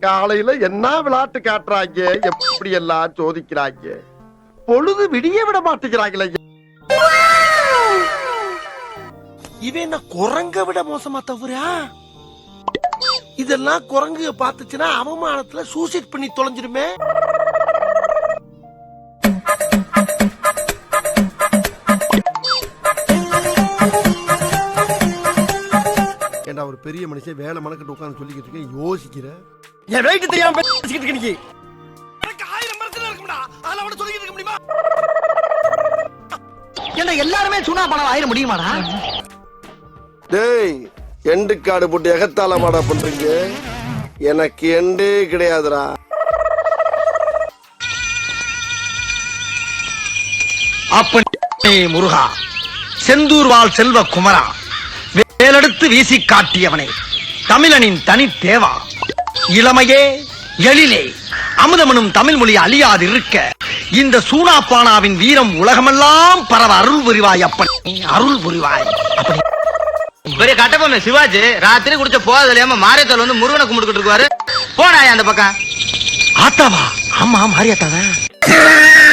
காலையில என்ன விளையாட்டு காட்டுறாங்க? எப்படி எல்லாம் சோதிக்கிறாங்க? பொழுது விடிய விட மாட்டேங்கிறாங்களே. இவன் என்ன குரங்க விட மோசமா தவறா? இதெல்லாம் குரங்கு பார்த்துச்சுன்னா அவமானத்துல சூசைட் பண்ணி தொலைஞ்சிருமே ஏண்டா ஒரு பெரிய மனுஷன் வேலை மணக்கிட்டு உட்கார்ந்து சொல்லிக்கிட்டு இருக்கேன்? யோசிக்கிற. என் வெயிட் தெரியாம பேசிக்கிட்டு இருக்க நீ? எனக்கு ஆயிரம் மரத்துல இருக்கும்டா. அதெல்லாம் அவன சொல்லிக்கிட்டு இருக்க முடியுமா? ஏன்னா எல்லாருமே சுனா பணம் ஆயிர முடியுமாடா? டேய் எண்டு காடு போட்டு எகத்தால மாடா பண்றீங்க. எனக்கு எண்டே கிடையாதுடா. அப்பனே முருகா செந்தூர் வாழ் செல்வ குமரா. வேலெடுத்து வீசி காட்டியவனே. தமிழனின் தனி தேவா. இளமையே எழிலே. அமுதமனும் தமிழ் மொழி அழியாது இருக்க இந்த சூனாப்பானாவின் வீரம் உலகமெல்லாம் பரவ அருள் புரிவாய் அப்பனே. அருள் புரிவாய் அப்பனே. பெரிய கட்டபொம்மை சிவாஜி. ராத்திரி குடிச்ச போதல் இல்லாம மாரியத்தால் வந்து முருகனை கும்பிட்டுக்கிட்டு இருக்காரு போனாயா அந்த பக்கம்? ஆத்தாவா? ஆமா மாரியாத்தாதான்.